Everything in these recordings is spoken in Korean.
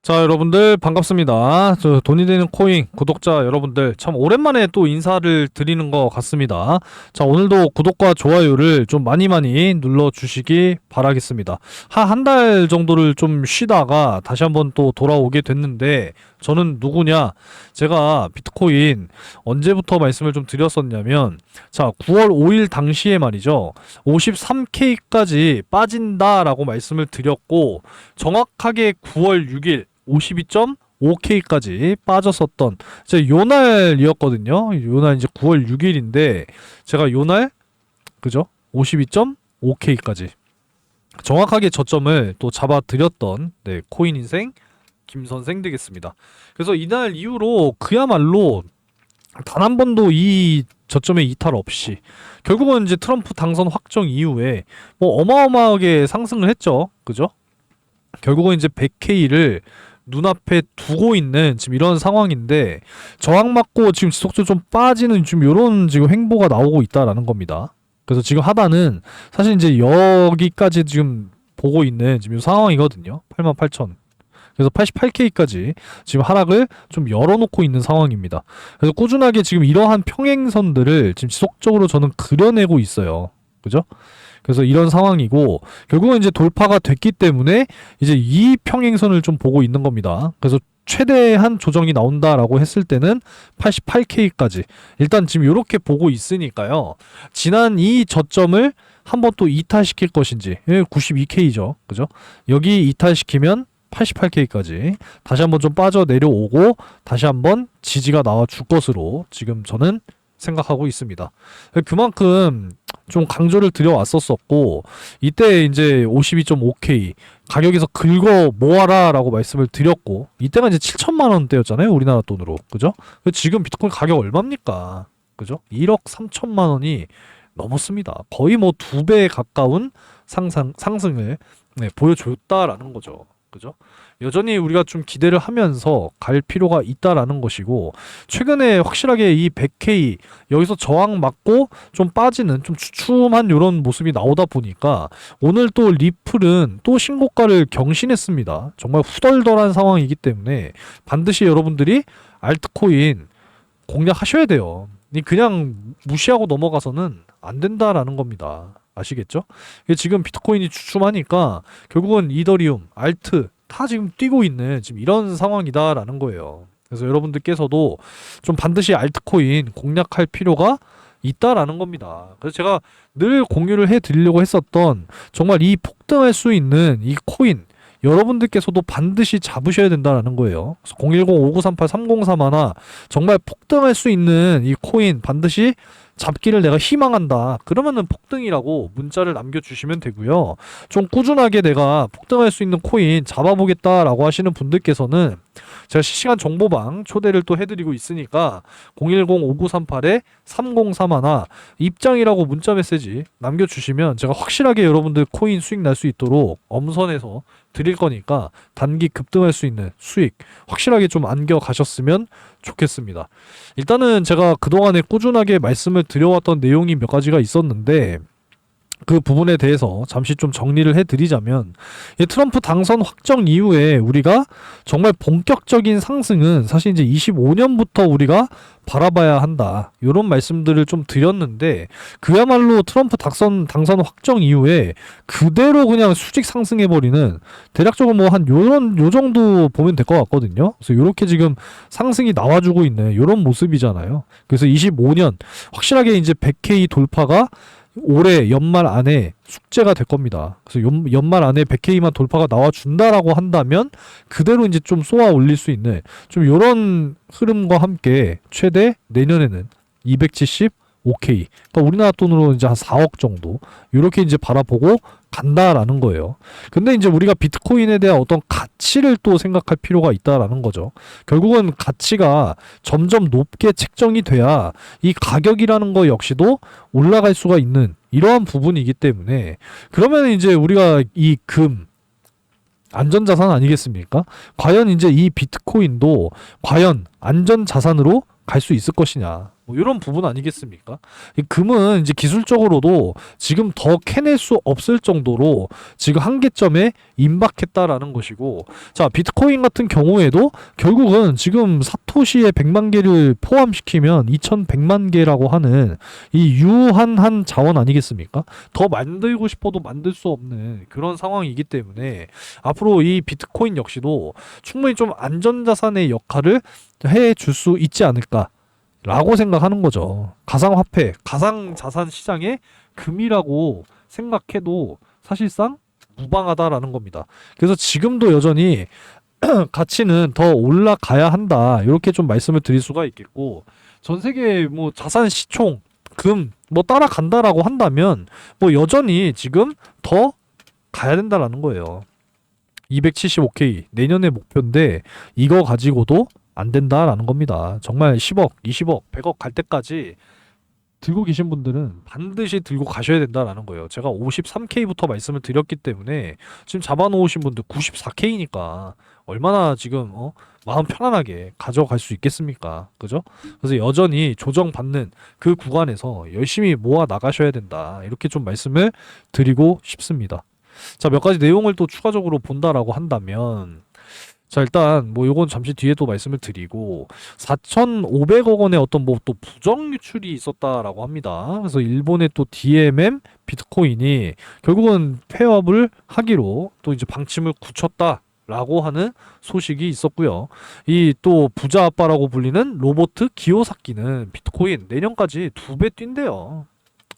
자, 여러분들 반갑습니다. 저 돈이 되는 코인 구독자 여러분들 참 오랜만에 또 인사를 드리는 것 같습니다. 자, 오늘도 구독과 좋아요를 좀 많이 많이 눌러 주시기 바라겠습니다. 한 한 달 정도를 좀 쉬다가 다시 한번 또 돌아오게 됐는데 저는 누구냐? 제가 비트코인 언제부터 말씀을 좀 드렸었냐면 자, 9월 5일 당시에 말이죠. 53K까지 빠진다라고 말씀을 드렸고 정확하게 9월 6일 52.5K까지 빠졌었던 제 요날이었거든요. 요날 이제 9월 6일인데 제가 요날 그죠? 52.5K까지 정확하게 저점을 또 잡아 드렸던 네, 코인 인생 김 선생 되겠습니다. 그래서 이날 이후로 그야말로 단 한 번도 이 저점에 이탈 없이 결국은 이제 트럼프 당선 확정 이후에 뭐 어마어마하게 상승을 했죠. 그죠? 결국은 이제 100K를 눈앞에 두고 있는 지금 이런 상황인데 저항 맞고 지금 지속적으로 좀 빠지는 지금 이런 지금 행보가 나오고 있다라는 겁니다. 그래서 지금 하단은 사실 이제 여기까지 지금 보고 있는 지금 이 상황이거든요. 88,000. 그래서 88K까지 지금 하락을 좀 열어놓고 있는 상황입니다. 그래서 꾸준하게 지금 이러한 평행선들을 지금 지속적으로 저는 그려내고 있어요. 그죠? 그래서 이런 상황이고 결국은 이제 돌파가 됐기 때문에 이제 이 평행선을 좀 보고 있는 겁니다. 그래서 최대한 조정이 나온다라고 했을 때는 88K까지 일단 지금 이렇게 보고 있으니까요. 지난 이 저점을 한번 또 이탈시킬 것인지 92K죠. 그죠? 여기 이탈시키면 88K까지 다시 한번 좀 빠져 내려오고 다시 한번 지지가 나와 줄 것으로 지금 저는 생각하고 있습니다. 그만큼 좀 강조를 드려왔었었고 이때 이제 52.5K 가격에서 긁어 모아라라고 말씀을 드렸고 이때가 이제 7천만 원대였잖아요 우리나라 돈으로 그죠? 지금 비트코인 가격 얼마입니까? 그죠? 1억 3천만 원이 넘었습니다. 거의 뭐 두 배 가까운 상상 상승을 네, 보여줬다라는 거죠. 그죠? 여전히 우리가 좀 기대를 하면서 갈 필요가 있다라는 것이고 최근에 확실하게 이 100K 여기서 저항 맞고 좀 빠지는 좀 주춤한 이런 모습이 나오다 보니까 오늘 또 리플은 또 신고가를 경신했습니다. 정말 후덜덜한 상황이기 때문에 반드시 여러분들이 알트코인 공략하셔야 돼요. 그냥 무시하고 넘어가서는 안 된다라는 겁니다. 아시겠죠? 지금 비트코인이 주춤하니까 결국은 이더리움, 알트 다 지금 뛰고 있는 지금 이런 상황이다라는 거예요. 그래서 여러분들께서도 좀 반드시 알트코인 공략할 필요가 있다라는 겁니다. 그래서 제가 늘 공유를 해 드리려고 했었던 정말 이 폭등할 수 있는 이 코인 여러분들께서도 반드시 잡으셔야 된다는 거예요. 010-5938-3031 정말 폭등할 수 있는 이 코인 반드시 잡기를 내가 희망한다. 그러면은 폭등이라고 문자를 남겨주시면 되고요. 좀 꾸준하게 내가 폭등할 수 있는 코인 잡아보겠다라고 하시는 분들께서는 제가 실시간 정보방 초대를 또 해드리고 있으니까 010-5938-3031 입장이라고 문자 메시지 남겨주시면 제가 확실하게 여러분들 코인 수익 날 수 있도록 엄선해서 드릴 거니까 단기 급등할 수 있는 수익 확실하게 좀 안겨 가셨으면 좋겠습니다. 일단은 제가 그동안에 꾸준하게 말씀을 드려왔던 내용이 몇 가지가 있었는데 그 부분에 대해서 잠시 좀 정리를 해드리자면 트럼프 당선 확정 이후에 우리가 정말 본격적인 상승은 사실 이제 25년부터 우리가 바라봐야 한다 이런 말씀들을 좀 드렸는데 그야말로 트럼프 당선 당선 확정 이후에 그대로 그냥 수직 상승해 버리는 대략적으로 뭐 한 요런 요 정도 보면 될 것 같거든요. 그래서 이렇게 지금 상승이 나와주고 있는 이런 모습이잖아요. 그래서 25년 확실하게 이제 100K 돌파가 올해 연말 안에 숙제가 될 겁니다. 그래서 연, 연말 안에 100K만 돌파가 나와준다라고 한다면 그대로 이제 좀 쏘아 올릴 수 있는 좀 이런 흐름과 함께 최대 내년에는 270 오케이. 그러니까 우리나라 돈으로 이제 한 4억 정도 이렇게 이제 바라보고 간다라는 거예요. 근데 이제 우리가 비트코인에 대한 어떤 가 치를 또 생각할 필요가 있다라는 거죠. 결국은 가치가 점점 높게 책정이 돼야 이 가격이라는 거 역시도 올라갈 수가 있는 이러한 부분이기 때문에 그러면 이제 우리가 이 금 안전자산 아니겠습니까? 과연 이제 이 비트코인도 과연 안전자산으로 갈 수 있을 것이냐. 뭐 이런 부분 아니겠습니까? 이 금은 이제 기술적으로도 지금 더 캐낼 수 없을 정도로 지금 한계점에 임박했다라는 것이고 자 비트코인 같은 경우에도 결국은 지금 사토시의 100만 개를 포함시키면 2100만 개라고 하는 이 유한한 자원 아니겠습니까? 더 만들고 싶어도 만들 수 없는 그런 상황이기 때문에 앞으로 이 비트코인 역시도 충분히 좀 안전자산의 역할을 해 줄 수 있지 않을까 라고 생각하는 거죠. 가상화폐, 가상자산 시장의 금이라고 생각해도 사실상 무방하다라는 겁니다. 그래서 지금도 여전히 가치는 더 올라가야 한다. 이렇게 좀 말씀을 드릴 수가 있겠고 전 세계 뭐 자산 시총 금 뭐 따라간다라고 한다면 뭐 여전히 지금 더 가야 된다라는 거예요. 275K 내년의 목표인데 이거 가지고도 안 된다라는 겁니다. 정말 10억, 20억, 100억 갈 때까지 들고 계신 분들은 반드시 들고 가셔야 된다라는 거예요. 제가 53K부터 말씀을 드렸기 때문에 지금 잡아놓으신 분들 94K니까 얼마나 지금 어? 마음 편안하게 가져갈 수 있겠습니까? 그죠? 그래서 여전히 조정받는 그 구간에서 열심히 모아 나가셔야 된다. 이렇게 좀 말씀을 드리고 싶습니다. 자, 몇 가지 내용을 또 추가적으로 본다라고 한다면 자, 일단 뭐 요건 잠시 뒤에 또 말씀을 드리고 4,500억 원의 어떤 뭐 또 부정 유출이 있었다라고 합니다. 그래서 일본의 또 DMM 비트코인이 결국은 폐업을 하기로 또 이제 방침을 굳혔다. 라고 하는 소식이 있었고요. 이 또 부자 아빠라고 불리는 로보트 기요사키는 비트코인 내년까지 두 배 뛴대요.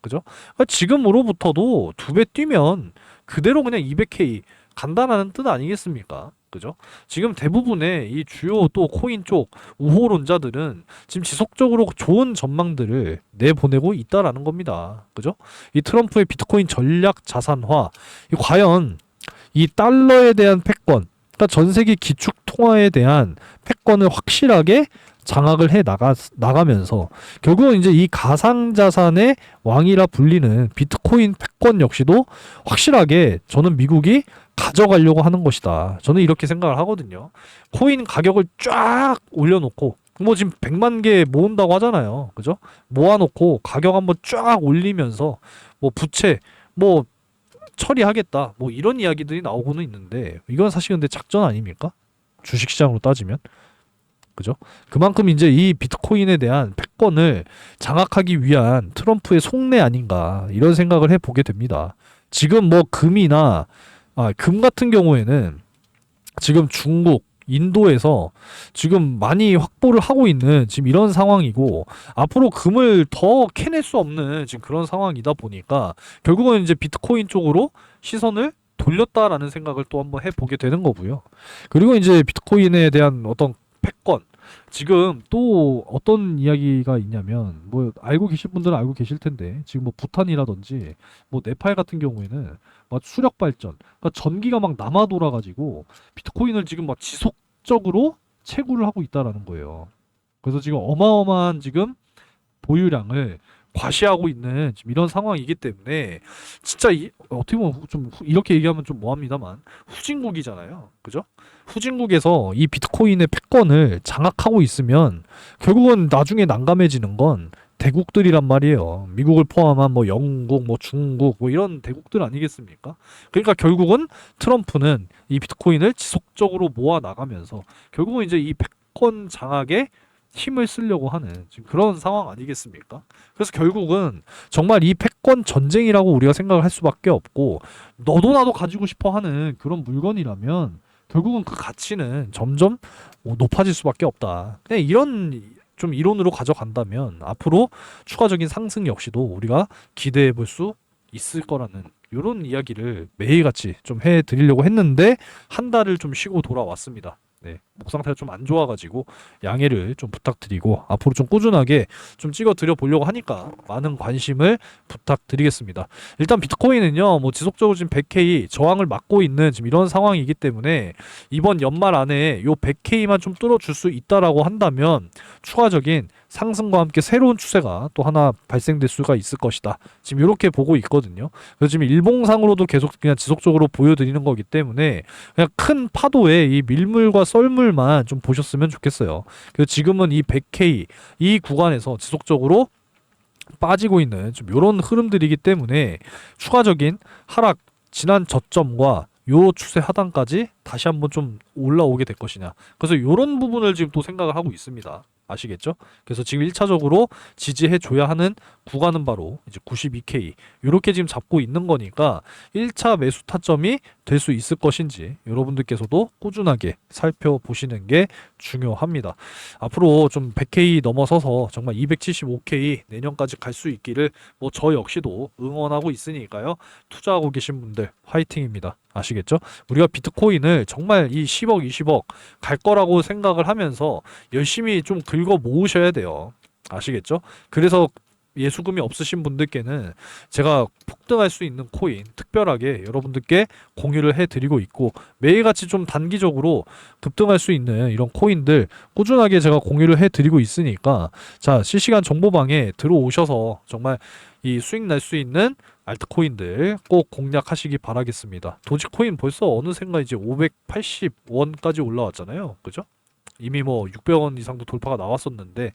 그죠? 그러니까 지금으로부터도 두 배 뛰면 그대로 그냥 200K 간다라는 뜻 아니겠습니까? 그죠? 지금 대부분의 이 주요 또 코인 쪽 우호론자들은 지금 지속적으로 좋은 전망들을 내보내고 있다라는 겁니다. 그죠? 이 트럼프의 비트코인 전략 자산화, 이 과연 이 달러에 대한 패권, 그러니까 전 세계 기축 통화에 대한 패권을 확실하게 장악을 해 나가 나가면서 결국은 이제 이 가상 자산의 왕이라 불리는 비트코인 패권 역시도 확실하게 저는 미국이 가져가려고 하는 것이다. 저는 이렇게 생각을 하거든요. 코인 가격을 쫙 올려놓고 뭐 지금 100만 개 모은다고 하잖아요. 그죠? 모아놓고 가격 한번 쫙 올리면서 뭐 부채 뭐 처리하겠다. 뭐 이런 이야기들이 나오고는 있는데 이건 사실 근데 작전 아닙니까? 주식시장으로 따지면. 그죠? 그만큼 이제 이 비트코인에 대한 패권을 장악하기 위한 트럼프의 속내 아닌가 이런 생각을 해보게 됩니다. 지금 뭐 금이나 아, 금 같은 경우에는 지금 중국, 인도에서 지금 많이 확보를 하고 있는 지금 이런 상황이고 앞으로 금을 더 캐낼 수 없는 지금 그런 상황이다 보니까 결국은 이제 비트코인 쪽으로 시선을 돌렸다라는 생각을 또 한번 해보게 되는 거고요. 그리고 이제 비트코인에 대한 어떤 패권 지금 또 어떤 이야기가 있냐면 뭐 알고 계실 분들은 알고 계실 텐데 지금 뭐 부탄이라든지 뭐 네팔 같은 경우에는 막 수력 발전 그러니까 전기가 막 남아 돌아가지고 비트코인을 지금 막 지속적으로 채굴을 하고 있다라는 거예요. 그래서 지금 어마어마한 지금 보유량을 과시하고 있는 지금 이런 상황이기 때문에 진짜 이, 어떻게 보면 후- 좀 후- 이렇게 얘기하면 좀 뭐합니다만 후진국이잖아요. 그죠? 후진국에서 이 비트코인의 패권을 장악하고 있으면 결국은 나중에 난감해지는 건 대국들이란 말이에요. 미국을 포함한 뭐 영국, 뭐 중국, 뭐 이런 대국들 아니겠습니까? 그러니까 결국은 트럼프는 이 비트코인을 지속적으로 모아 나가면서 결국은 이제 이 패권 장악에 힘을 쓰려고 하는 지금 그런 상황 아니겠습니까? 그래서 결국은 정말 이 패권 전쟁이라고 우리가 생각을 할 수밖에 없고 너도 나도 가지고 싶어 하는 그런 물건이라면 결국은 그 가치는 점점 뭐 높아질 수밖에 없다. 그냥 이런 좀 이론으로 가져간다면 앞으로 추가적인 상승 역시도 우리가 기대해 볼 수 있을 거라는 이런 이야기를 매일같이 좀 해 드리려고 했는데 한 달을 좀 쉬고 돌아왔습니다. 네, 목 상태가 좀 안 좋아가지고 양해를 좀 부탁드리고 앞으로 좀 꾸준하게 좀 찍어 드려 보려고 하니까 많은 관심을 부탁드리겠습니다. 일단 비트코인은요, 뭐 지속적으로 지금 100K 저항을 막고 있는 지금 이런 상황이기 때문에 이번 연말 안에 요 100K만 좀 뚫어줄 수 있다라고 한다면 추가적인 상승과 함께 새로운 추세가 또 하나 발생될 수가 있을 것이다. 지금 이렇게 보고 있거든요. 그래서 지금 일봉상으로도 계속 그냥 지속적으로 보여드리는 거기 때문에 그냥 큰 파도에 이 밀물과 썰물만 좀 보셨으면 좋겠어요. 그래서 지금은 이 100K 이 구간에서 지속적으로 빠지고 있는 좀 이런 흐름들이기 때문에 추가적인 하락 지난 저점과 요 추세 하단까지 다시 한번 좀 올라오게 될 것이냐. 그래서 이런 부분을 지금 또 생각을 하고 있습니다. 아시겠죠? 그래서 지금 1차적으로 지지해 줘야 하는 구간은 바로 이제 92K 이렇게 지금 잡고 있는 거니까 1차 매수 타점이 될 수 있을 것인지 여러분들께서도 꾸준하게 살펴보시는 게 중요합니다. 앞으로 좀 100K 넘어서서 정말 275K 내년까지 갈 수 있기를 뭐 저 역시도 응원하고 있으니까요. 투자하고 계신 분들 화이팅입니다. 아시겠죠? 우리가 비트코인을 정말 이 10억, 20억 갈 거라고 생각을 하면서 열심히 좀 긁어 모으셔야 돼요. 아시겠죠? 그래서 예수금이 없으신 분들께는 제가 폭등할 수 있는 코인 특별하게 여러분들께 공유를 해드리고 있고 매일같이 좀 단기적으로 급등할 수 있는 이런 코인들 꾸준하게 제가 공유를 해드리고 있으니까 자 실시간 정보방에 들어오셔서 정말 이 수익 날 수 있는 알트코인들 꼭 공략하시기 바라겠습니다. 도지코인 벌써 어느샌가 이제 580원까지 올라왔잖아요. 그죠? 이미 뭐 600원 이상도 돌파가 나왔었는데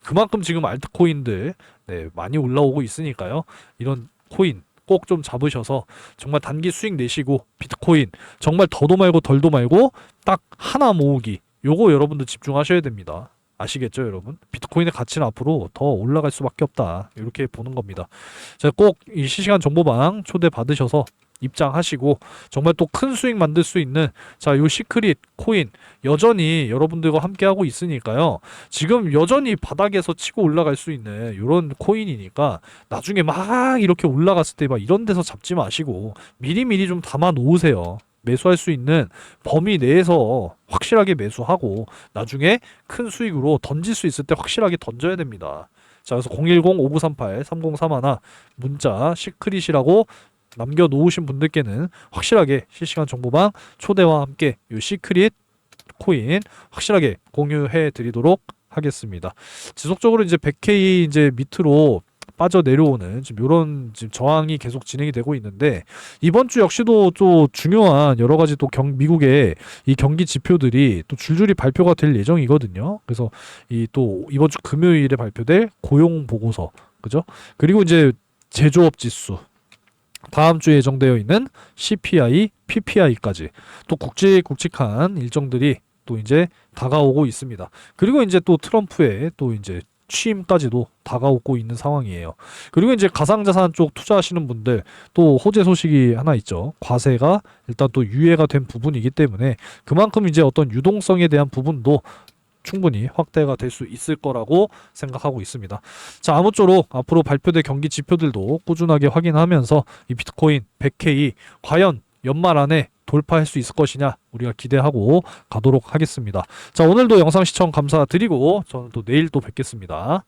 그만큼 지금 알트코인들 네, 많이 올라오고 있으니까요. 이런 코인 꼭 좀 잡으셔서 정말 단기 수익 내시고 비트코인 정말 더도 말고 덜도 말고 딱 하나 모으기 요거 여러분들 집중하셔야 됩니다. 아시겠죠, 여러분? 비트코인의 가치는 앞으로 더 올라갈 수밖에 없다. 이렇게 보는 겁니다. 자, 꼭 이 실시간 정보방 초대 받으셔서 입장하시고 정말 또 큰 수익 만들 수 있는 자, 요 시크릿 코인 여전히 여러분들과 함께 하고 있으니까요. 지금 여전히 바닥에서 치고 올라갈 수 있는 이런 코인이니까 나중에 막 이렇게 올라갔을 때 막 이런 데서 잡지 마시고 미리미리 좀 담아 놓으세요. 매수할 수 있는 범위 내에서 확실하게 매수하고 나중에 큰 수익으로 던질 수 있을 때 확실하게 던져야 됩니다. 자, 그래서 010-5938-3031 문자 시크릿이라고 남겨 놓으신 분들께는 확실하게 실시간 정보방 초대와 함께 이 시크릿 코인 확실하게 공유해 드리도록 하겠습니다. 지속적으로 이제 100K 이제 밑으로 빠져 내려오는 지금 이런 지금 저항이 계속 진행이 되고 있는데 이번 주 역시도 또 중요한 여러 가지 또 경, 미국의 이 경기 지표들이 또 줄줄이 발표가 될 예정이거든요. 그래서 이 또 이번 주 금요일에 발표될 고용 보고서 그죠? 그리고 이제 제조업 지수 다음 주에 예정되어 있는 CPI, PPI까지 또 굵직굵직한 일정들이 또 이제 다가오고 있습니다. 그리고 이제 또 트럼프의 또 이제 취임까지도 다가오고 있는 상황이에요. 그리고 이제 가상자산 쪽 투자하시는 분들 또 호재 소식이 하나 있죠. 과세가 일단 또 유예가 된 부분이기 때문에 그만큼 이제 어떤 유동성에 대한 부분도 충분히 확대가 될 수 있을 거라고 생각하고 있습니다. 자, 아무쪼록 앞으로 발표될 경기 지표들도 꾸준하게 확인하면서 이 비트코인 100K 과연 연말 안에 돌파할 수 있을 것이냐 우리가 기대하고 가도록 하겠습니다. 자, 오늘도 영상 시청 감사드리고 저는 또 내일 또 뵙겠습니다.